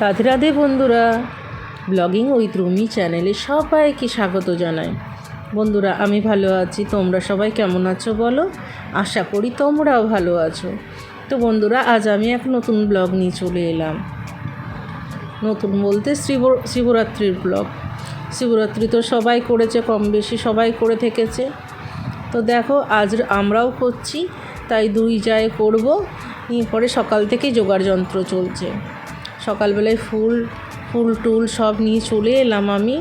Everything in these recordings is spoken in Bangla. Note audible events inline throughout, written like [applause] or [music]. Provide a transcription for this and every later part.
রাধে রাধে বন্ধুরা। ব্লগিং উইথ রুমি চ্যানেলে সবাইকে স্বাগত জানাই। বন্ধুরা, আমি ভালো আছি। তোমরা সবাই কেমন আছো বলো? আশা করি তোমরাও ভালো আছো। তো বন্ধুরা, আজ আমি এক নতুন ব্লগ নিয়ে চলে এলাম। নতুন বলতে শিব শিবরাত্রির ব্লগ শিবরাত্রি তো সবাই করেছে কম বেশি সবাই করে থেকেছে। তো দেখো, আজ আমরাও করছি, তাই দুই যায় করব। পরে সকাল থেকেই জোগাড় যন্ত্র চলছে। সকালবেলায় ফুল ফুল টুল সব নিয়ে চলে এলাম আমি।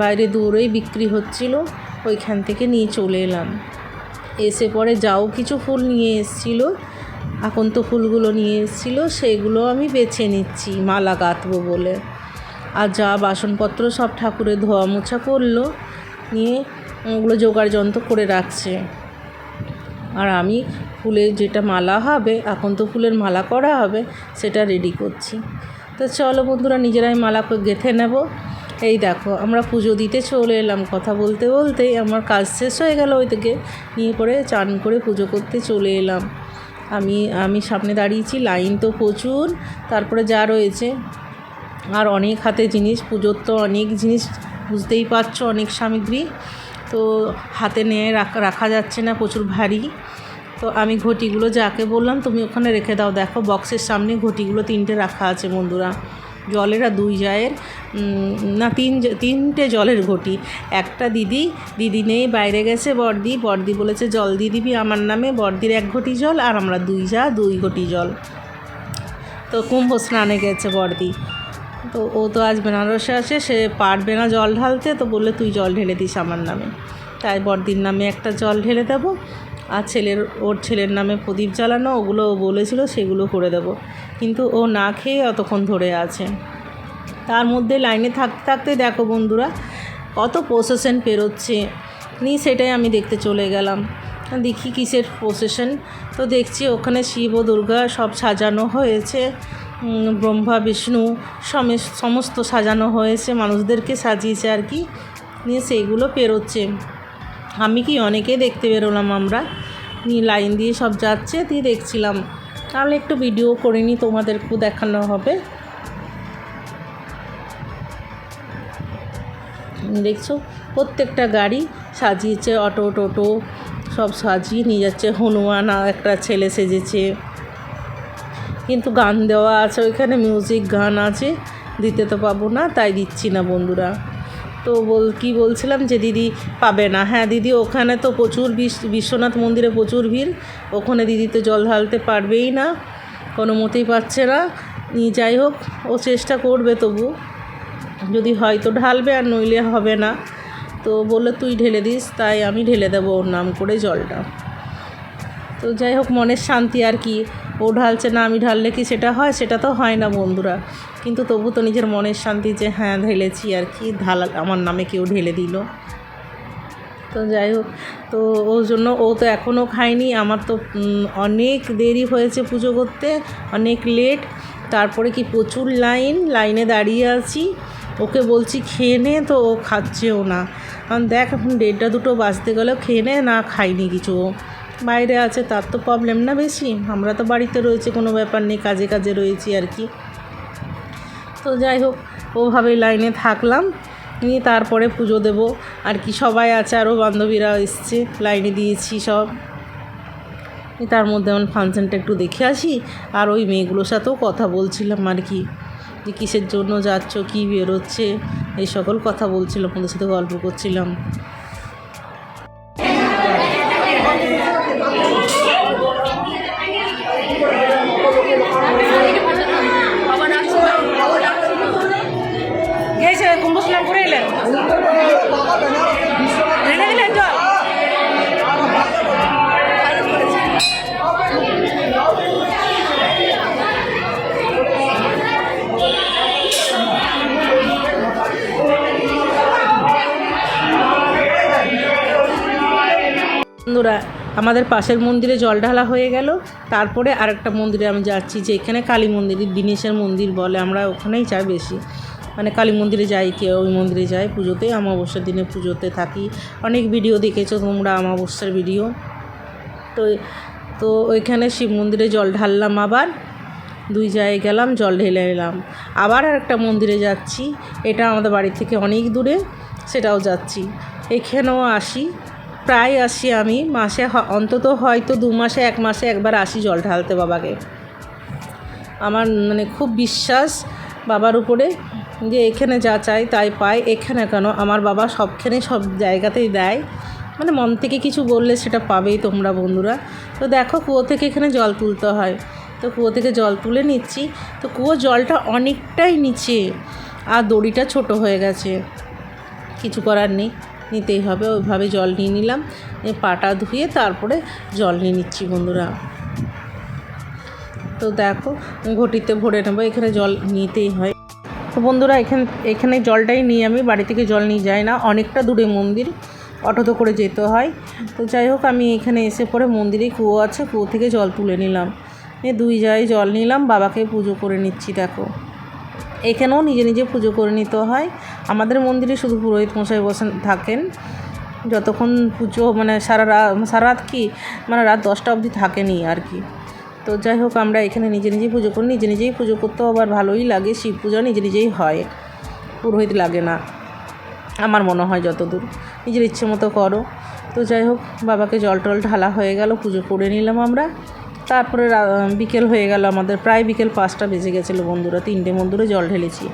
বাইরে দূরেই বিক্রি হচ্ছিল, ওইখান থেকে নিয়ে চলে এলাম। এসে পরে যাও কিছু ফুল নিয়ে এসেছিল এখন তো ফুলগুলো নিয়ে এসেছিল, সেগুলো আমি বেছে নিচ্ছি, মালা গাঁথবো বলে। আর যা বাসনপত্র সব ঠাকুরের ধোয়া মোছা করল, নিয়ে ওগুলো জোগাড় যন্ত্র করে রাখছে। আর আমি ফুলের যেটা মালা হবে, এখন তো ফুলের মালা করা হবে, সেটা রেডি করছি। তো চলো বন্ধুরা, নিজেরাই মালা গেঁথে নেব। এই দেখো, আমরা পুজো দিতে চলে এলাম। কথা বলতে বলতেই আমার কাজ শেষ হয়ে গেল ওই থেকে নিয়ে পরে চান করে পুজো করতে চলে এলাম। আমি আমি সামনে দাঁড়িয়েছি, লাইন তো প্রচুর, তারপরে যা রয়েছে। আর অনেক হাতে জিনিস, পুজোর তো অনেক জিনিস, বুঝতেই পারছ, অনেক সামগ্রী। তো হাতে নিয়ে রাখা রাখা যাচ্ছে না, প্রচুর ভারী। তো আমি ঘটিগুলো যাকে বললাম, তুমি ওখানে রেখে দাও। দেখো, বক্সের সামনে ঘটিগুলো তিনটে রাখা আছে বন্ধুরা। জলের আর দুই জায়ের না, তিন তিনটে জলের ঘটি। একটা দিদি দিদি নেই, বাইরে গেছে বর্দি। বর্দি বলেছে, জল দিয়ে দিবি আমার নামে। বর্দির এক ঘটি জল আর আমরা দুই যা দুই ঘটি জল। তো কুম্ভ স্নানে গেছে বর্দি। তো ও তো আজ বেনারসে আছে, সে পারবে না জল ঢালতে। তো বললে, তুই জল ঢেলে দিস আমার নামে। তাই বর্দির নামে একটা জল ঢেলে দেবো। আর ছেলের, ওর ছেলের নামে প্রদীপ জ্বালানো, ওগুলো ও বলেছিল সেগুলো করে দেবো। কিন্তু ও না খেয়ে অতক্ষণ ধরে আছে। তার মধ্যে লাইনে থাকতে থাকতে দেখো বন্ধুরা, কত প্রসেশন পেরোচ্ছে। নি সেটাই আমি দেখতে চলে গেলাম। দেখি কিসের প্রসেশন তো দেখছি ওখানে শিব ও দুর্গা সব সাজানো হয়েছে। ব্রহ্মা, বিষ্ণু সমস্ত সাজানো হয়েছে। মানুষদেরকে সাজিয়েছে আর কি। নিয়ে সেইগুলো পেরোচ্ছে। আমি কি অনেকে দেখতে বেরোলাম আমরা? নিয়ে লাইন দিয়ে সব যাচ্ছে, দিয়ে দেখছিলাম। তাহলে একটু ভিডিও করে নিই তোমাদেরকেও দেখানো হবে। দেখছ? প্রত্যেকটা গাড়ি সাজিয়েছে, অটো, টোটো, সব সাজিয়ে নিয়ে যাচ্ছে। হনুমান একটা ছেলে সেজেছে। কিন্তু গান দেওয়া আছে, ওইখানে মিউজিক গান আছে। দিতে তো পাবো না, তাই দিচ্ছি না বন্ধুরা। তো বল, কী বলছিলাম যে দিদি পাবে না। হ্যাঁ দিদি, ওখানে তো প্রচুর বিশ্বনাথ মন্দিরে প্রচুর ভিড়। ওখানে দিদি তো জল ঢালতে পারবেই না, কোনো মতেই পাচ্ছে না, যাই হোক, ও চেষ্টা করবে তবু। যদি হয় তো ঢালবে, আর নইলে হবে না। তো বললে, তুই ঢেলে দিস। তাই আমি ঢেলে দেবো ওর নাম করে জলটা। তো যাই হোক, মনের শান্তি আর কি। ও ঢালছে না, আমি ঢাললে কি সেটা হয়? সেটা তো হয় না বন্ধুরা। কিন্তু তবু তো নিজের মনের শান্তি যে হ্যাঁ ঢেলেছি আর কি। ঢাল, আমার নামে কেউ ঢেলে দিল। তো যাই হোক, তো ওর জন্য ও তো এখনও খায়নি। আমার তো অনেক দেরি হয়েছে পুজো করতে, অনেক লেট। তারপরে কি প্রচুর লাইন, লাইনে দাঁড়িয়ে আছি। ওকে বলছি, খেয়ে নে তো, ও খাচ্ছেও না। কারণ দেখ, এখন দেড়টা দুটো বাজতে গেলেও খেয়ে নে, না খাইনি কিছু বাইরে আছে, তার তো প্রবলেম না বেশি। আমরা তো বাড়িতে রয়েছে, কোনো ব্যাপার নেই, কাজে কাজে রয়েছি আর কি। তো যাই হোক, ওভাবেই লাইনে থাকলাম। নিয়ে তারপরে পুজো দেব। আর কি, সবাই আছে আরও বান্ধবীরা এসছে, লাইনে দিয়েছি সব। তার মধ্যে আমার ফাংশনটা একটু দেখে আসি। আর ওই মেয়েগুলোর সাথেও কথা বলছিলাম আর কি। যে কিসের জন্য যাচ্ছ, কী বেরোচ্ছে, এই সকল কথা বলছিলাম, ওদের সাথে গল্প করছিলাম। বন্ধুরা, আমাদের পাশের মন্দিরে জল ঢালা হয়ে গেল। তারপরে আরেকটা মন্দিরে আমি যাচ্ছি যে এখানে কালী মন্দির, দিনেশের মন্দির বলে, আমরা ওখানেই যাই বেশি। মানে কালী মন্দিরে যাই কে ওই মন্দিরে যাই পুজোতে, অমাবস্যার দিনে পুজোতে থাকি। অনেক ভিডিও দেখেছ তোমরা, অমাবস্যার ভিডিও তো তো ওইখানে শিব মন্দিরে জল ঢাললাম আবার, দুই জায়গায় গেলাম, জল ঢেলে এলাম আবার আর একটা মন্দিরে যাচ্ছি, এটা আমাদের বাড়ি থেকে অনেক দূরে, সেটাও যাচ্ছি। এখানেও আসি। প্রায় আসি আমি। মাসে অন্তত হয়তো দু মাসে, এক মাসে একবার আসি জল ঢালতে বাবাকে। আমার মানে খুব বিশ্বাস বাবার উপরে যে এখানে যা চাই তাই পাই এখানে কেন? আমার বাবা সবখানে সব জায়গাতেই দেয়। মানে মন থেকে কিছু বললে সেটা পাবেই তোমরা বন্ধুরা। তো দেখো কুয়ো থেকে এখানে জল তুলতে হয়। তো কুয়ো থেকে জল তুলে নিচ্ছি। তো কুয়োর জলটা অনেকটাই নিচে। আর দড়িটা ছোট হয়ে গেছে। কিছু করার নেই। নিতেই হবে, ওইভাবে জল নিয়ে নিলাম পাটা ধুয়ে তারপরে জল নিয়ে নিচ্ছি বন্ধুরা। তো দেখো, ঘটিতে ভরে নেব, এখানে জল নিতেই হয়। তো বন্ধুরা, এখানে এখানে জলটাই নিয়ে আমি বাড়ি থেকে জল নিয়ে যাই না, অনেকটা দূরে মন্দির, অটোতে করে যেতে হয়। তো যাই হোক, আমি এখানে এসে পরে মন্দিরে কুয়ো আছে, কুয়ো থেকে জল তুলে নিলাম। দুই জায়গায় জল নিলাম, বাবাকে পুজো করে নিচ্ছি, দেখো। এখানেও নিজে নিজে পুজো করে নিতে হয়। আমাদের মন্দিরে শুধু পুরোহিত মশাই বসেন থাকেন। যতক্ষণ পুজো মানে সারা রাত সারা রাত কি? মানে রাত দশটা অবধি থাকেনি আর কি। তো যাই হোক, আমরা এখানে নিজে নিজেই পুজো করি। নিজে নিজেই পুজো করতেও আবার ভালোই লাগে। শিব পূজা নিজে নিজেই হয়। পুরোহিত লাগে না। আমার মনে হয় যতদূর। নিজের ইচ্ছে মতো করো। তো যাই হোক, বাবাকে জল টল ঢালা হয়ে গেল। পুজো করে নিলাম আমরা। তারপরে বিকেল হয়ে গেল আমাদের। প্রায় বিকেল পাঁচটা বেজে গেছিল বন্ধুরা। তিনটে মন্দিরে জল ঢেলেছি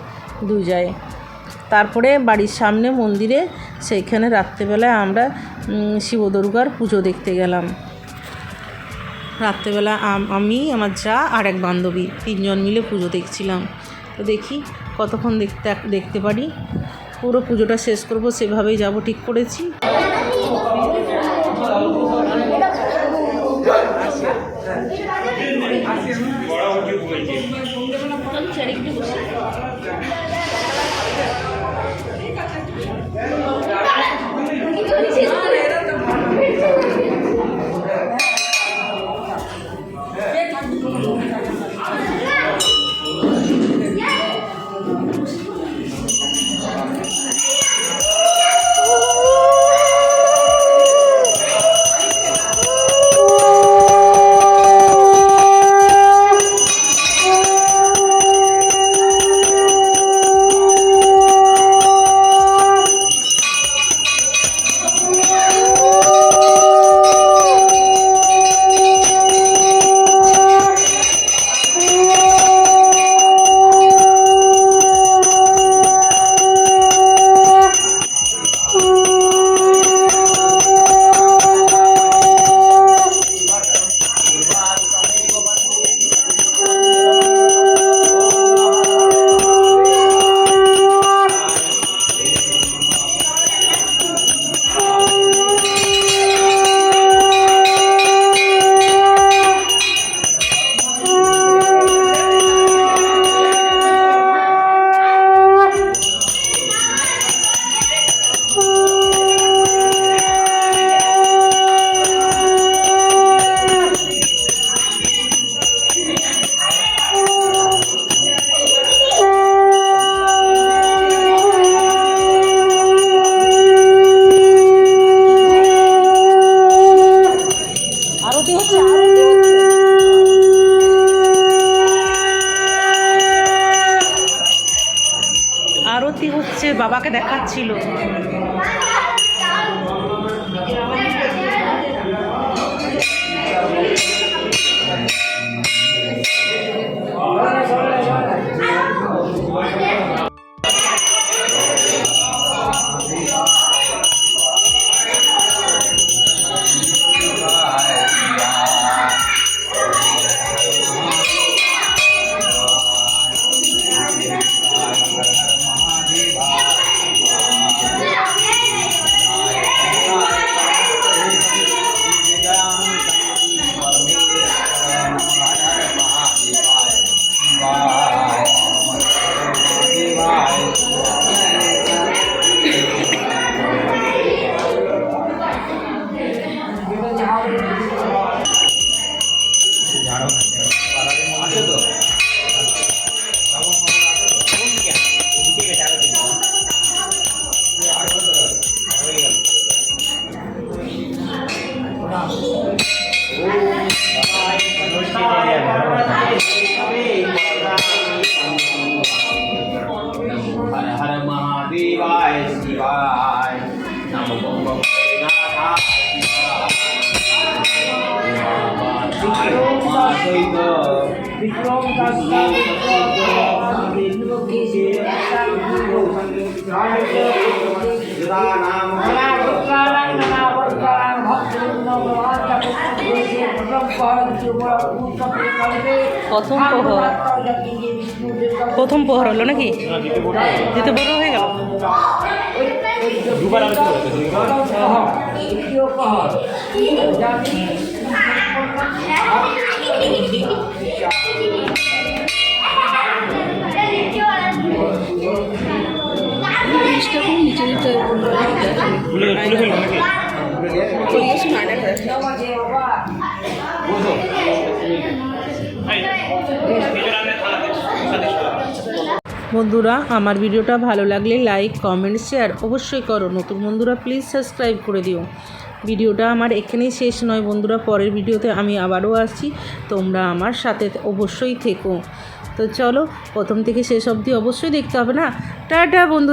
দুই যায়। তারপরে বাড়ির সামনে মন্দিরে সেইখানে রাত্রেবেলায় আমরা উম, শিব দুর্গার পুজো দেখতে গেলাম। রাত্রেবেলা আমি আমার যা আর এক বান্ধবী তিনজন মিলে পুজো দেখছিলাম। তো দেখি কতক্ষণ দেখতে দেখতে পারি। পুরো পুজোটা শেষ করব সেভাবেই যাব ঠিক করেছি। বাবাকে প্রথম প্রহর প্রথম প্রহর হলো নাকি? দিতে বড় হয়ে গেল। দুবার [laughs] বন্ধুরা, আমার ভিডিওটা ভালো লাগলে লাইক কমেন্ট শেয়ার অবশ্যই করো। নতুন বন্ধুরা প্লিজ সাবস্ক্রাইব করে দিও। ভিডিওটা আমার এখানেই শেষ নয় বন্ধুরা, পরের ভিডিওতে আমি আবারও আসছি। তোমরা আমার সাথে অবশ্যই থেকো। তো চলো, প্রথম থেকে শেষ অবধি অবশ্যই দেখতে হবে না? টাটা বন্ধু